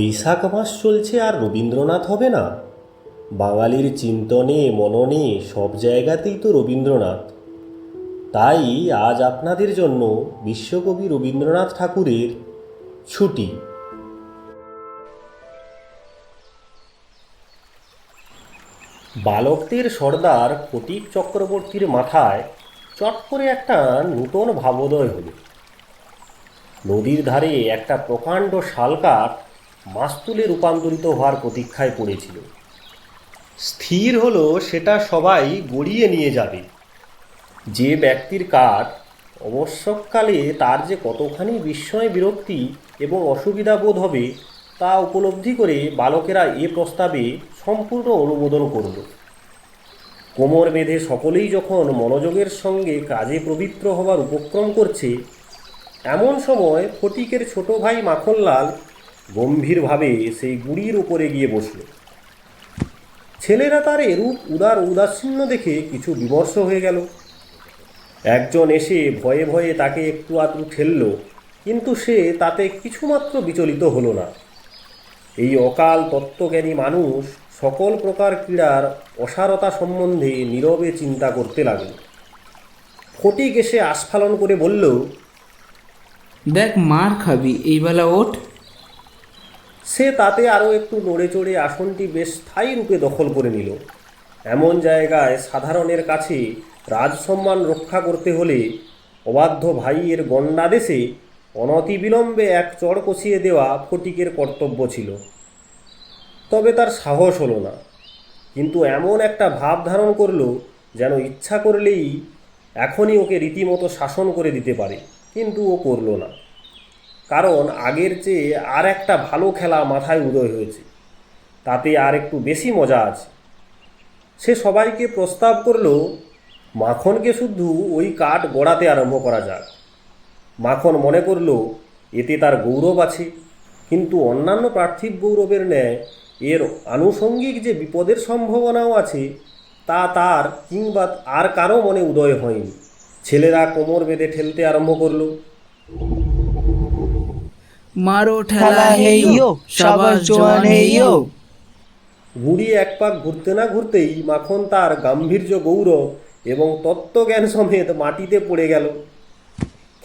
বৈশাখ মাস চলছে আর রবীন্দ্রনাথ হবে না। বাঙালির চিন্তনে, মননে সব জায়গাতেই তো রবীন্দ্রনাথ। তাই আজ আপনাদের জন্য বিশ্বকবি রবীন্দ্রনাথ ঠাকুরের ছুটি। বালকদের সর্দার ফটিক চক্রবর্তীর মাথায় চট করে একটা নূতন ভাবোদয় হলো। নদীর ধারে একটা প্রকাণ্ড শালকাঠ মাস্তুলে রূপান্তরিত হওয়ার প্রতীক্ষায় পড়েছিল। স্থির হলো সেটা সবাই গড়িয়ে নিয়ে যাবে। যে ব্যক্তির কাঠ অবশ্যককালে তার যে কতখানি বিস্ময় বিরক্তি এবং অসুবিধা বোধ হবে, তা উপলব্ধি করে বালকেরা এ প্রস্তাবে সম্পূর্ণ অনুমোদন করল। কোমর বেঁধে সকলেই যখন মনোযোগের সঙ্গে কাজে পবিত্র হবার উপক্রম করছে, এমন সময় ফটিকের ছোট ভাই মাখনলাল গম্ভীরভাবে সেই গুড়ির উপরে গিয়ে বসল। ছেলেরা তার এরূপ উদার উদাসীন্য দেখে কিছু বিমর্ষ হয়ে গেল। একজন এসে ভয়ে ভয়ে তাকে একটু আধটু ঠেলল, কিন্তু সে তাতে কিছুমাত্র বিচলিত হলো না। এই অকাল তত্ত্বজ্ঞানী মানুষ সকল প্রকার ক্রীড়ার অসারতা সম্বন্ধে নীরবে চিন্তা করতে লাগল। ফটিক এসে আস্ফালন করে বলল, দেখ, মার খাবি, এই বেলা ওঠ। সে তাতে আরও একটু নড়ে চড়ে আসনটি বেশ স্থায়ী রূপে দখল করে নিল। এমন জায়গায় সাধারণের কাছে রাজসম্মান রক্ষা করতে হলে অবাধ্য ভাইয়ের গণ্ডাদেশে অনতিবিলম্বে এক চড় কষিয়ে দেওয়া ফটিকের কর্তব্য ছিল। তবে তার সাহস হলো না। কিন্তু এমন একটা ভাব ধারণ করল যেন ইচ্ছা করলেই এখনই ওকে রীতিমতো শাসন করে দিতে পারে, কিন্তু ও করল না। কারণ আগের চেয়ে আর একটা ভালো খেলা মাথায় উদয় হয়েছে। তাতে আর একটু বেশি মজা আছে। সে সবাইকে প্রস্তাব করল, মাখনকে শুধু ওই কাঠ গড়াতে আরম্ভ করা যাক। মাখন মনে করল, এতে তার গৌরব আছে। কিন্তু অন্যান্য পার্থিব গৌরবের ন্যায় এর আনুষঙ্গিক যে বিপদের সম্ভাবনাও আছে, তা তার কিংবা আর কারও মনে উদয় হয়নি। ছেলেরা কোমর বেঁধে ঠেলতে আরম্ভ করল। মারো ঠেলা হেইয়ো, সাবাস জোয়ান হেইয়ো। ঘুড়ি এক পাক ঘুরতে না ঘুরতেই মাখন তার গাম্ভীর্য গৌরব এবং তত্ত্বজ্ঞান সমেত মাটিতে পড়ে গেল।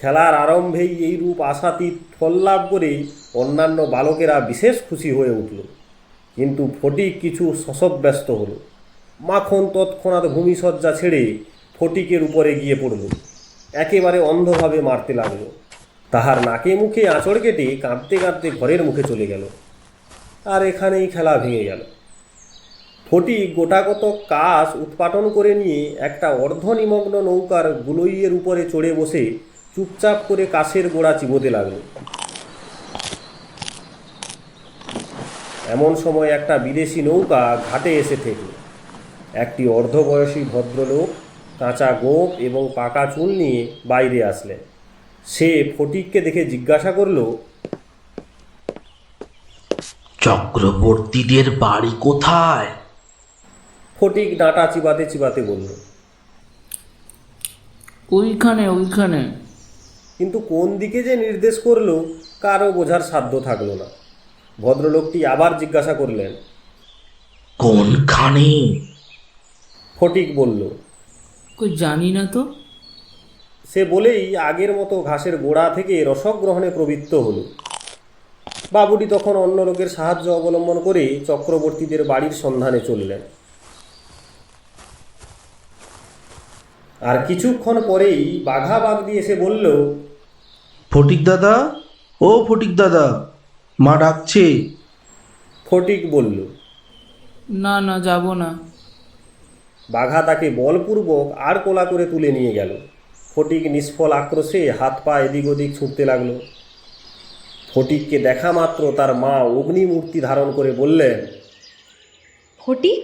খেলার আরম্ভেই এই রূপ আশাতীত ফল লাভ করে অন্যান্য বালকেরা বিশেষ খুশি হয়ে উঠল। কিন্তু ফটিক কিছু শশব্যস্ত হল। মাখন তৎক্ষণাৎ ভূমিসজ্জা ছেড়ে ফটিকের উপরে গিয়ে পড়ল। একেবারে অন্ধভাবে মারতে লাগল। তাহার নাকে মুখে আঁচড় কেটে কাঁদতে কাঁদতে ঘরের মুখে চলে গেল। আর এখানেই খেলা ভেঙে গেল। ফটিক গোটাকত কাশ উৎপাটন করে নিয়ে একটা অর্ধনিমগ্ন নৌকার গুলইয়ের উপরে চড়ে বসে চুপচাপ করে কাশের গোড়া চিবোতে লাগল। এমন সময় একটা বিদেশি নৌকা ঘাটে এসে ঠেকল। একটি অর্ধবয়সী ভদ্রলোক কাঁচা গোপ এবং পাকা চুল নিয়ে বাইরে আসলেন। সে ফটিককে দেখে জিজ্ঞাসা করল চক্রবর্তীদের বাড়ি কোথায়? ফটিক ডাঁটা চিবাতে চিবাতে বলল ওইখানে ওইখানে। কিন্তু কোন দিকে যে নির্দেশ করল কারও বোঝার সাধ্য থাকল না। ভদ্রলোকটি আবার জিজ্ঞাসা করলেন কোনখানে? ফটিক বলল কই জানি না তো। সে বলেই আগের মতো ঘাসের গোড়া থেকে রসগ্রহণে প্রবৃত্ত হলো। বাবুটি তখন অন্য লোকের সাহায্য অবলম্বন করে চক্রবর্তীদের বাড়ির সন্ধানে চললেন। আর কিছুক্ষণ পরেই বাঘা বাঘ দিয়ে এসে বলল ফটিক দাদা? ও ফটিক দাদা মা ডাকছে। ফটিক বলল না না যাব না। বাঘা তাকে বলপূর্বক আর কোলা করে তুলে নিয়ে গেল। ফটিক নিষ্ফল আক্রোশে হাত পা এদিক ওদিক ছুটতে লাগল। ফটিককে দেখা মাত্র তার মা অগ্নিমূর্তি ধারণ করে বললেন ফটিক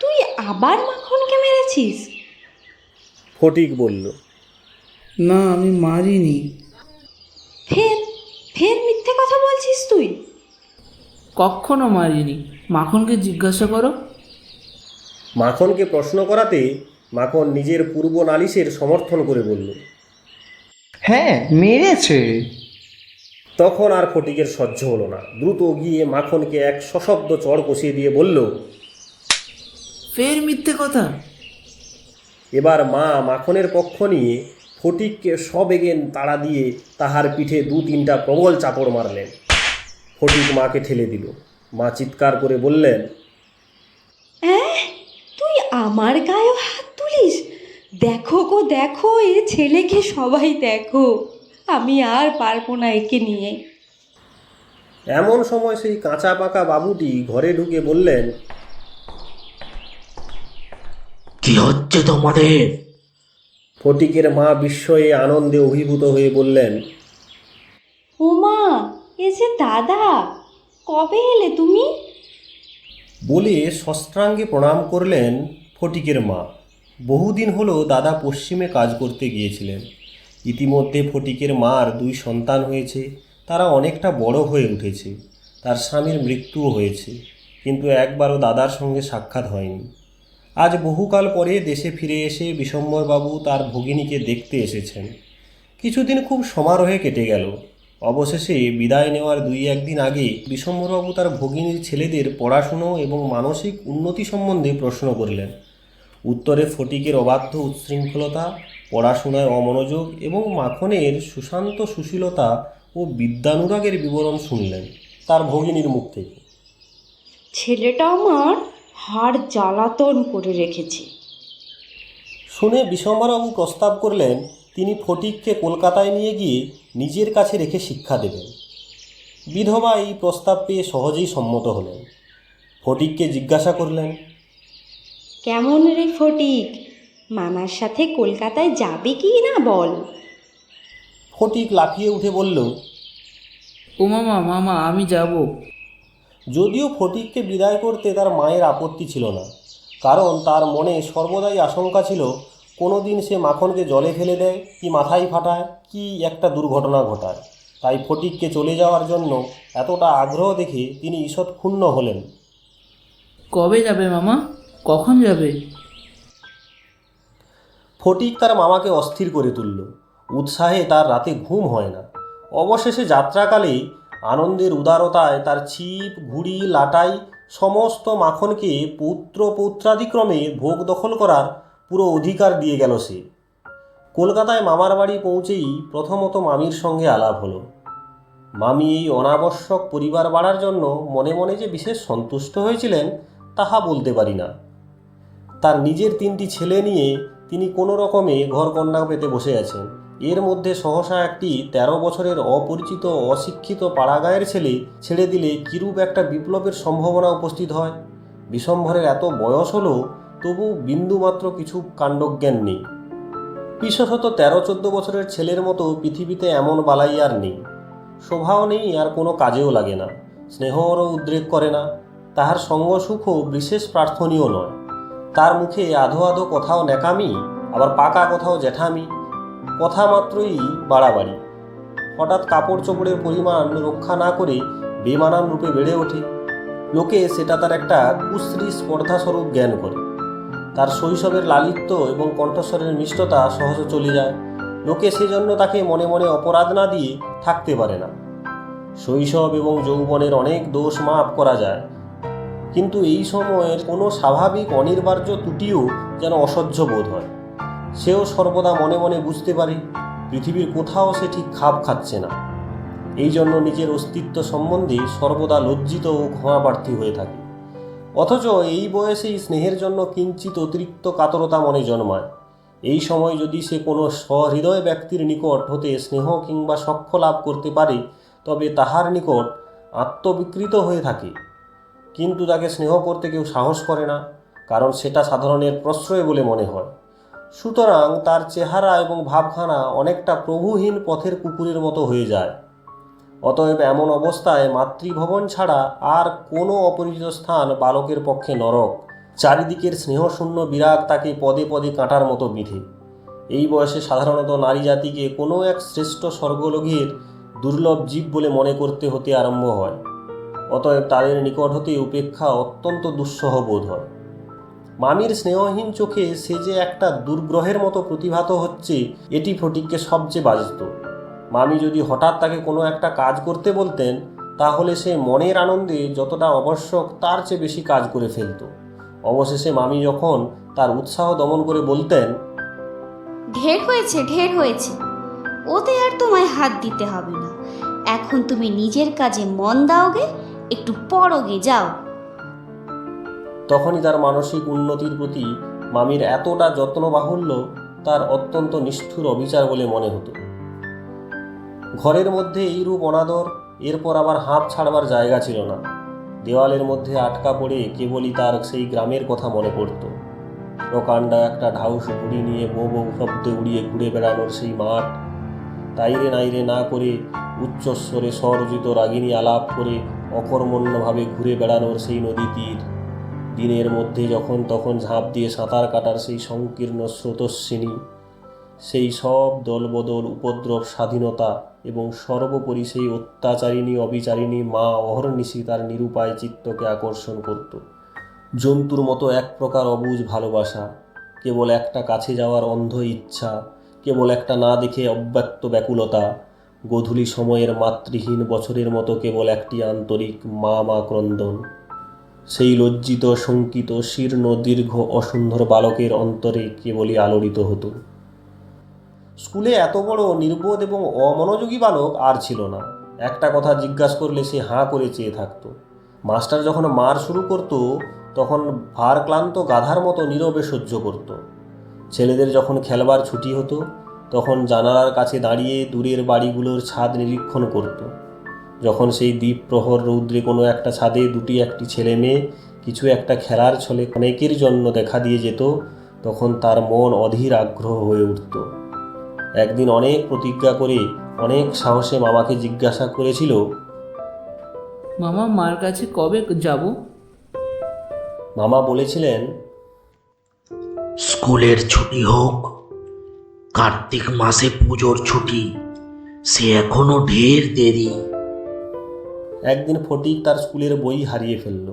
তুই আবার মাখনকে মেরেছিস? ফটিক বলল না আমি মারিনি। ফের ফের মিথ্যে কথা বলছিস তুই? কখনো মারিনি। মাখনকে জিজ্ঞাসা করো। মাখনকে প্রশ্ন করাতে মাখন নিজের পূর্ব নালিশের সমর্থন করে বলল হ্যাঁ মেরেছে। তখন আর ফটিকের সহ্য হলো না। দ্রুত গিয়ে মাখনকে এক সশব্দ চড় কষিয়ে দিয়ে বলল ফের মিথ্যে কথা? এবার মা মাখনের পক্ষ নিয়ে ফটিককে সবেগেন তাড়া দিয়ে তাহার পিঠে দু তিনটা প্রবল চাপড় মারলেন। ফটিক মাকে ঠেলে দিল। মা চিৎকার করে বললেন অ্যাঁ তুই আমার গায়ে হাত তুলিস দেখো গো দেখো এ ছেলেকে সবাই দেখো। আমি আর পারব না একে নিয়ে। এমন সময় সেই কাঁচা পাকা বাবুটি ঘরে ঢুকে বললেন কি হচ্ছে তোমাদের? ফটিকের মা বিস্ময়ে আনন্দে অভিভূত হয়ে বললেন ওমা এ যে দাদা কবে এলে তুমি? বলে সস্ত্রাঙ্গে প্রণাম করলেন ফটিকের মা। বহুদিন হলো দাদা পশ্চিমে কাজ করতে গিয়েছিলেন। ইতিমধ্যে ফটিকের মার দুই সন্তান হয়েছে, তারা অনেকটা বড় হয়ে উঠেছে। তার স্বামীর মৃত্যুও হয়েছে, কিন্তু একবারও দাদার সঙ্গে সাক্ষাৎ হয়নি। আজ বহুকাল পরে দেশে ফিরে এসে বিশম্বরবাবু তার ভগিনীকে দেখতে এসেছেন। কিছুদিন খুব সমারোহে কেটে গেল। অবশেষে বিদায় নেওয়ার দুই একদিন আগে বিশম্বরবাবু তার ভগিনীর ছেলেদের পড়াশুনো এবং মানসিক উন্নতি সম্বন্ধে প্রশ্ন করলেন। উত্তরে ফটিকের অবাধ্য উচ্ছৃঙ্খলতা পড়াশোনায় অমনোযোগ এবং মাখনের সুশান্ত সুশীলতা ও বিদ্যানুরাগের বিবরণ শুনলেন তার ভগিনীর মুখ থেকে। ছেলেটা আমার হাড় জ্বালাতন করে রেখেছে। শুনে বিশম্বরবাবু প্রস্তাব করলেন তিনি ফটিককে কলকাতায় নিয়ে গিয়ে নিজের কাছে রেখে শিক্ষা দেবেন। বিধবা এই প্রস্তাব পেয়ে সহজেই সম্মত হলেন। ফটিককে জিজ্ঞাসা করলেন কেমন রে ফটিক? মামার সাথে কলকাতায় যাবে কি না বল? ফটিক লাফিয়ে উঠে বলল ও মামা মামা আমি যাব। যদিও ফটিককে বিদায় করতে তার মায়ের আপত্তি ছিল না কারণ তার মনে সর্বদাই আশঙ্কা ছিল কোনো দিন সে মাখনকে জলে ফেলে দেয় কি মাথায় ফাটায় কি একটা দুর্ঘটনা ঘটায়। তাই ফটিককে চলে যাওয়ার জন্য এতটা আগ্রহ দেখে তিনি ঈষৎ ক্ষুণ্ণ হলেন। কবে যাবে মামা? কখন যাবে? ফটিক তার মামাকে অস্থির করে তুলল। উৎসাহে তার রাতে ঘুম হয় না। অবশেষে যাত্রাকালে আনন্দের উদারতায় তার ছিপ, ঘুড়ি, লাটাই, সমস্ত মাখনকে পুত্র পৌত্রাদিক্রমে ভোগ দখল করার পুরো অধিকার দিয়ে গেল সে। কলকাতায় মামার বাড়ি পৌঁছেই প্রথমত মামির সঙ্গে আলাপ হলো। মামি এই অনাবশ্যক পরিবার বাড়ার জন্য মনে মনে যে বিশেষ সন্তুষ্ট হয়েছিলেন, তাহা বলতে পারি না। তার নিজের তিনটি ছেলে নিয়ে তিনি কোনো রকমে ঘরকন্যা পেতে বসে আছেন। এর মধ্যে সহসা একটি ১৩ বছরের অপরিচিত অশিক্ষিত পাড়াগাঁয়ের ছেলে ছেড়ে দিলে কিরূপ একটা বিপ্লবের সম্ভাবনা উপস্থিত হয়? বিশম্ভরের এত বয়স হলো, তবু বিন্দুমাত্র কিছু কাণ্ডজ্ঞান নেই। বিশেষত তেরো চোদ্দ বছরের ছেলের মতো পৃথিবীতে এমন বালাই আর নেই। শোভাও নেই, আর কোনো কাজেও লাগে না। স্নেহরও উদ্রেক করে না। তাহার সঙ্গ সুখও বিশেষ প্রার্থনীয় নয়। তার মুখে আধো আধো কোথাও ন্যাকামি, আবার পাকা কোথাও জ্যাঠামি? কথা মাত্রই বাড়াবাড়ি। হঠাৎ কাপড় চোপড়ের পরিমাণ রক্ষা না করে বেমানান রূপে বেড়ে ওঠে। লোকে সেটা তার একটা কুশ্রী স্পর্ধাস্বরূপ জ্ঞান করে। তার শৈশবের লালিত্য এবং কণ্ঠস্বরের মিষ্টতা সহজে চলে যায়। লোকে সেজন্য তাকে মনে মনে অপরাধ না দিয়ে থাকতে পারে না। শৈশব এবং যৌবনের অনেক দোষ মাফ করা যায়। কিন্তু এই সময়ের কোনো স্বাভাবিক অনিবার্য ত্রুটিও যেন অসহ্য বোধ হয়। সেও সর্বদা মনে মনে বুঝতে পারে, পৃথিবীর কোথাও সে ঠিক খাপ খাচ্ছে না। এই জন্য নিজের অস্তিত্ব সম্বন্ধে সর্বদা লজ্জিত ও ক্ষমাপ্রার্থী হয়ে থাকে। অথচ এই বয়সেই স্নেহের জন্য কিঞ্চিত অতিরিক্ত কাতরতা মনে জন্মায়। এই সময় যদি সে কোনো সহৃদয় ব্যক্তির নিকট হতে স্নেহ কিংবা সখ্য লাভ করতে পারে, তবে তাহার নিকট আত্মবিকৃত হয়ে থাকে। কিন্তু তাকে স্নেহ করতে কেউ সাহস করে না, কারণ সেটা সাধারণের প্রশ্রয় বলে মনে হয়। সুতরাং তার চেহারা এবং ভাবখানা অনেকটা প্রভুহীন পথের কুকুরের মতো হয়ে যায়। অতএব এমন অবস্থায় মাতৃভবন ছাড়া আর কোনো অপরিচিত স্থান বালকের পক্ষে নরক। চারিদিকের স্নেহশূন্য বিরাগ তাকে পদে পদে কাঁটার মতো বিধে। এই বয়সে সাধারণত নারী জাতিকে কোনো এক শ্রেষ্ঠ স্বর্গলোকের দুর্লভ জীব বলে মনে করতে হতে আরম্ভ হয়। অতএব তাদের নিকট হতে উপেক্ষা অত্যন্ত দুঃসহ বোধ হয়। মামির স্নেহহীন চোখে সে যে একটা দুর্গ্রহের মতো প্রতিভাত হচ্ছে, এটি ফটিককে সবচেয়ে বাজত। মামি যদি হঠাৎ তাকে কোনো একটা কাজ করতে বলতেন, তাহলে সে মনের আনন্দে যতটা আবশ্যক তার চেয়ে বেশি কাজ করে ফেলত। অবশেষে মামি যখন তার উৎসাহ দমন করে বলতেন, ঢের হয়েছে ঢের হয়েছে। ওতে আর তোমায় হাত দিতে হবে না। এখন তুমি নিজের কাজে মন দাওগে একটু পড়োগে যাও। তখনই তার মানসিক উন্নতির প্রতি মামির এতটা যত্ন বাহুল্য, তার অত্যন্ত নিষ্ঠুর অবিচার বলে মনে হতো। ঘরের মধ্যে এইরূপ অনাদর, এরপর আবার হাঁপ ছাড়বার জায়গা ছিল না। দেওয়ালের মধ্যে আটকা পড়ে কেবলই তার সেই গ্রামের কথা মনে পড়ত। প্রকাণ্ডা একটা ঢাউস ঘুড়ি নিয়ে বউ বউ শব্দে উড়িয়ে ঘুরে বেড়ানোর সেই মাঠ। তাইরে নাইরে না করে উচ্চস্বরে স্বরজিত রাগিনী আলাপ করে অকর্মণ্যভাবে ঘুরে বেড়ানোর সেই নদী তীর দিনের মধ্যে যখন তখন ঝাঁপ দিয়ে সাঁতার কাটার সেই সংকীর্ণ স্রোতস্বিনী, সেই সব দলবদল, উপদ্রব, স্বাধীনতা এবং সর্বোপরি সেই অত্যাচারিণী, অবিচারিণী মা অহর্নিশি তার নিরুপায় চিত্তকে আকর্ষণ করত। জন্তুর মতো এক প্রকার অবুজ ভালোবাসা, কেবল একটা কাছে যাওয়ার অন্ধ ইচ্ছা, কেবল একটা না দেখে অব্যক্ত ব্যাকুলতা গধূলি সময়ের মাতৃহীন বছরের মতো কেবল একটি আন্তরিক মা মা ক্রন্দন। সেই লজ্জিত, শঙ্কিত, শীর্ণ, দীর্ঘ, অসুন্দর বালকের অন্তরে কেবলই আলোড়িত হতো। স্কুলে এত বড় নির্বোধ এবং অমনোযোগী বালক আর ছিল না। একটা কথা জিজ্ঞাসা করলে সে হাঁ করে চেয়ে থাকতো। মাস্টার যখন মার শুরু করত, তখন ভার ক্লান্ত গাধার মতো নীরবে সহ্য করত। ছেলেদের যখন খেলবার ছুটি হতো তখন জানালার কাছে দাঁড়িয়ে দূরের বাড়িগুলোর ছাদ নিরীক্ষণ করত। যখন সেই দ্বীপ প্রহর রৌদ্রে কোনো একটা ছাদে দুটি একটি ছেলে মেয়ে কিছু একটা খেলার ছলে অনেকের জন্য দেখা দিয়ে যেত তখন তার মন অধীর আগ্রহ হয়ে উঠত। একদিন অনেক প্রতিজ্ঞা করে অনেক সাহসে মামাকে জিজ্ঞাসা করেছিল মামা মার কাছে কবে যাব? মামা বলেছিলেন স্কুলের ছুটি হোক কার্তিক মাসে পুজোর ছুটি, সে এখনও ঢের দেরি। একদিন ফটিক তার স্কুলের বই হারিয়ে ফেলল।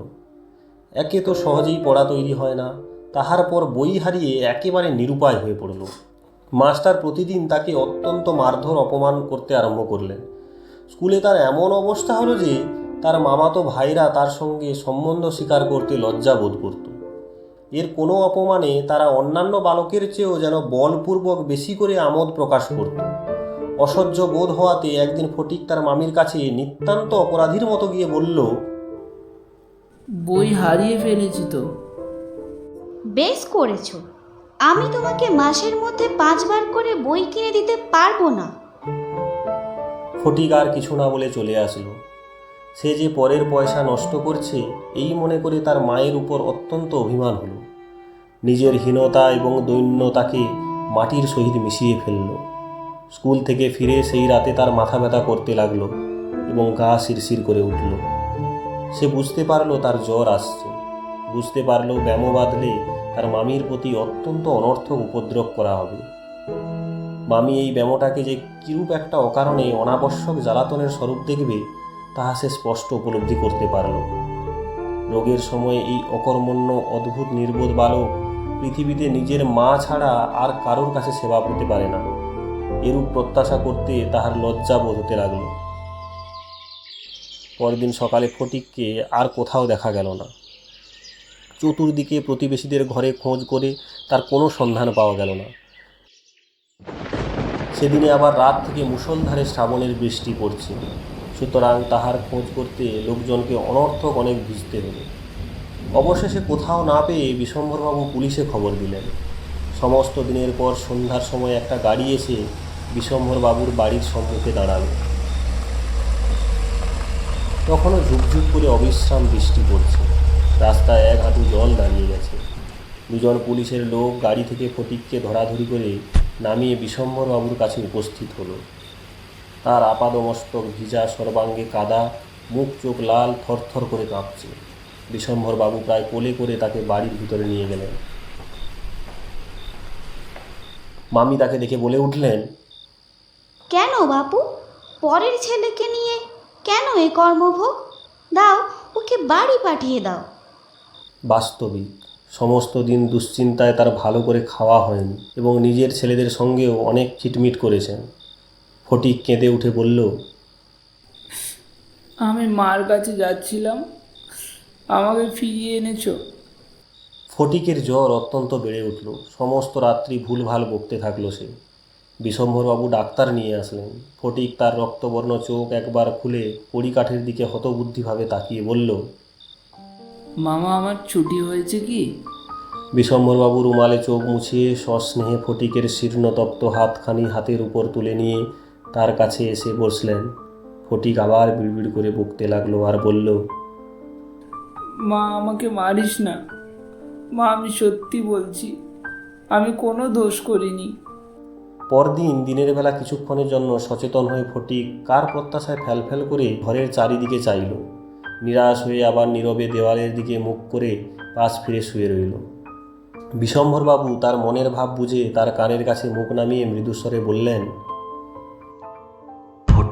একে তো সহজেই পড়া তৈরি হয় না, তাহার পর বই হারিয়ে একেবারে নিরুপায় হয়ে পড়ল। মাস্টার প্রতিদিন তাকে অত্যন্ত মারধর অপমান করতে আরম্ভ করলেন। স্কুলে তার এমন অবস্থা হলো যে, তার মামাতো ভাইরা তার সঙ্গে সম্বন্ধ স্বীকার করতে লজ্জা বোধ করত। এর কোনো অপমানে তারা অন্যান্য বালকের চেয়েও যেন বলপূর্বক বেশি করে আমোদ প্রকাশ করত। অসহ্য বোধ হওয়াতে একদিন ফটিক তার মামির কাছে নিতান্ত অপরাধীর মতো গিয়ে বলল বই হারিয়ে ফেলেছি তো? বেশ করেছ। আমি তোমাকে মাসের মধ্যে পাঁচবার করে বই কিনে দিতে পারব না। ফটিক আর কিছু না বলে চলে আসলো। সে যে পরের পয়সা নষ্ট করছে, এই মনে করে তার মায়ের উপর অত্যন্ত অভিমান হলো। নিজের হীনতা এবং দৈন্যতাকে মাটির সহিত মিশিয়ে ফেলল। স্কুল থেকে ফিরে সেই রাতে তার মাথা ব্যথা করতে লাগল এবং গা শিরশির করে উঠল। সে বুঝতে পারল তার জ্বর আসছে। বুঝতে পারল ব্যামো বাঁধলে তার মামির প্রতি অত্যন্ত অনর্থক উপদ্রব করা হবে। মামি এই ব্যামোটাকে যে কিরূপ একটা অকারণে অনাবশ্যক জ্বালাতনের স্বরূপ দেখবে তাহা সে স্পষ্ট উপলব্ধি করতে পারল। রোগের সময় এই অকর্মণ্য, অদ্ভুত, নির্বোধ বালক পৃথিবীতে নিজের মা ছাড়া আর কারোর কাছে সেবা পেতে পারে না। এরূপ প্রত্যাশা করতে তাহার লজ্জা বোধ হতে লাগল। পরদিন সকালে ফটিককে আর কোথাও দেখা গেল না। চতুর্দিকে প্রতিবেশীদের ঘরে খোঁজ করে তার কোনো সন্ধান পাওয়া গেল না। সেদিনে আবার রাত থেকে মুষলধারে শ্রাবণের বৃষ্টি পড়ছে। সুতরাং তাহার খোঁজ করতে লোকজনকে অনর্থক অনেক বুঝতে হলো। অবশেষে কোথাও না পেয়ে বিশম্বরবাবু পুলিশে খবর দিলেন। সমস্ত দিনের পর সন্ধ্যার সময় একটা গাড়ি এসে বিশম্বরবাবুর বাড়ির সম্মুখে দাঁড়াল। তখনও ঝুপঝুপ করে অবিশ্রাম বৃষ্টি পড়ছে। রাস্তায় এক হাঁটু জল দাঁড়িয়ে গেছে। দুজন পুলিশের লোক গাড়ি থেকে ফটিককে ধরাধরি করে নামিয়ে বিশম্বরবাবুর কাছে উপস্থিত হলো। তার আপাদমস্তক ভিজা সর্বাঙ্গে কাদা মুখ চোখ লাল থরথর করে কাঁপছে। বিশম্বরবাবু প্রায় কোলে করে তাকে বাড়ির ভিতরে নিয়ে গেলেন। মামি তাকে দেখে বলে উঠলেন কেন বাপু? পরের ছেলেকে নিয়ে কেন এ কর্মভোগ? দাও ওকে বাড়ি পাঠিয়ে দাও। বাস্তবিক সমস্ত দিন দুশ্চিন্তায় তার ভালো করে খাওয়া হয়নি এবং নিজের ছেলেদের সঙ্গেও অনেক খিটমিট করেছেন। ফটিক কেঁদে উঠে বলল আমি মার কাছে যাচ্ছিলাম আমাকে ফিরিয়ে এনেছো। ফটিকের জ্বর অত্যন্ত বেড়ে উঠল। সমস্ত রাত্রি ভুলভাল বকতে থাকল সে। বিশম্ভরবাবু ডাক্তার নিয়ে আসলেন। ফটিক তার রক্তবর্ণ চোখ একবার খুলে কড়িকাঠের দিকে হতবুদ্ধিভাবে তাকিয়ে বলল মামা আমার ছুটি হয়েছে কি? বিশম্বরবাবু রুমালে চোখ মুছিয়ে সস্নেহে ফটিকের শীর্ণতপ্ত হাতখানি হাতের উপর তুলে নিয়ে তার কাছে এসে বসলেন। ফটিক আবার বিড়বিড় করে বকতে লাগল আর বলল মা আমাকে মারিস না। মা আমি সত্যি বলছি আমি কোনো দোষ করিনি। পরদিন দিনের বেলা কিছুক্ষণের জন্য সচেতন হয়ে ফটিক কার প্রত্যাশায় ফ্যালফ্যাল করে ঘরের চারিদিকে চাইল। নিরাশ হয়ে আবার নীরবে দেওয়ালের দিকে মুখ করে পাশ ফিরে শুয়ে রইল। বিশম্ভরবাবু তার মনের ভাব বুঝে তার কানের কাছে মুখ নামিয়ে মৃদুস্বরে বললেন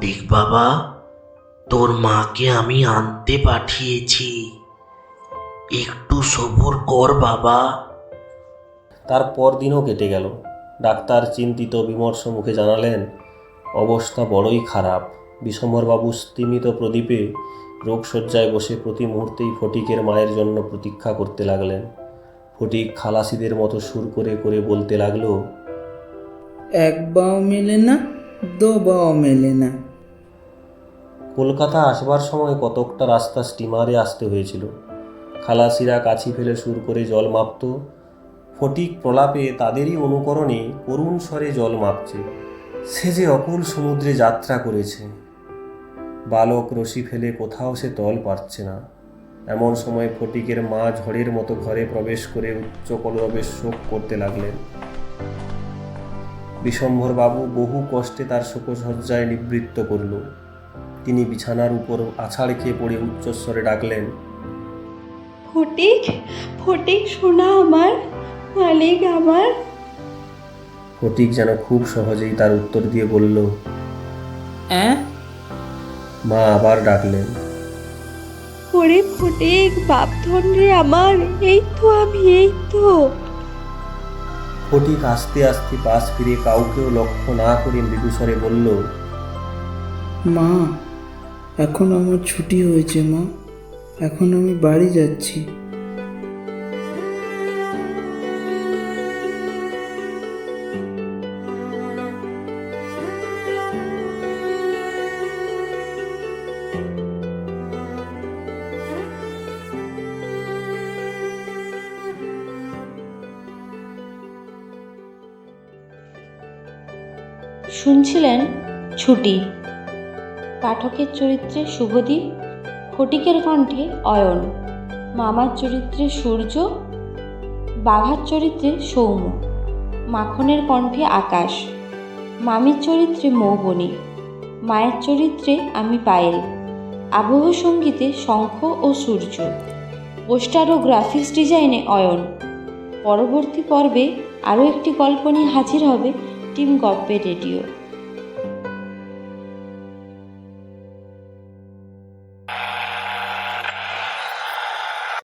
ফটিক বাবা তোর মাকে আমি আনতে পাঠিয়েছি। একটু সবর কর বাবা। তার পরদিনও কেটে গেল। ডাক্তার চিন্তিত বিমর্ষ মুখে জানালেন অবস্থা বড়ই খারাপ। বিশম্বরবাবু স্তিমিত প্রদীপে রোগশয্যায় বসে প্রতি মুহূর্তেই ফটিকের মায়ের জন্য প্রতীক্ষা করতে লাগলেন। ফটিক খালাসিদের মতো সুর করে করে বলতে লাগল এক বাও মেলে না দো বাও মেলে না। কলকাতা আসবার সময় কতকটা রাস্তা স্টিমারে আসতে হয়েছিল। খালাসিরা কাছি ফেলে সুর করে জল মাপত। ফটিক প্রলাপে তাদেরই অনুকরণে করুণ স্বরে জল মাপছে। সে যে অকুল সমুদ্রে যাত্রা করেছে। বালক রশি ফেলে কোথাও সে তল পারছে না। এমন সময় ফটিকের মা ঝড়ের মতো ঘরে প্রবেশ করে উচ্চ কলরবে শোক করতে লাগলেন। বিশম্ভরবাবু বহু কষ্টে তার শোকসজ্জায় নিবৃত্ত করল। তিনি বিছানার উপর আছাড় খেয়ে পড়ে উচ্চস্বরে ডাকলেন ফটিক ফটিক শোনা আমার মালিক আমার। ফটিক যেন খুব সহজেই তার উত্তর দিয়ে বলল অ্যাঁ? মা আবার ডাকলেন ওরে ফটিক বাপধন রে আমার এই তো আমি এই তো। ফটিক আস্তে আস্তে পাশ ফিরে কাউকেও লক্ষ্য না করে মৃদুস্বরে বলল মা এখন আমার ছুটি হয়েছে মা। এখন আমি বাড়ি যাচ্ছি। শুনছিলেন ছুটি। পাঠকের চরিত্রে শুভদীপ, ফটিকের কণ্ঠে অয়ন, মামার চরিত্রে সূর্য, বাঘার চরিত্রে সৌম্য, মাখনের কণ্ঠে আকাশ, মামির চরিত্রে মৌবনি, মায়ের চরিত্রে আমি পায়েল, আবহ সঙ্গীতে শঙ্খ ও সূর্য, পোস্টার ও গ্রাফিক্স ডিজাইনে অয়ন। পরবর্তী পর্বে আরও একটি গল্প নিয়ে হাজির হবে টিম গপ্পে রেডিও।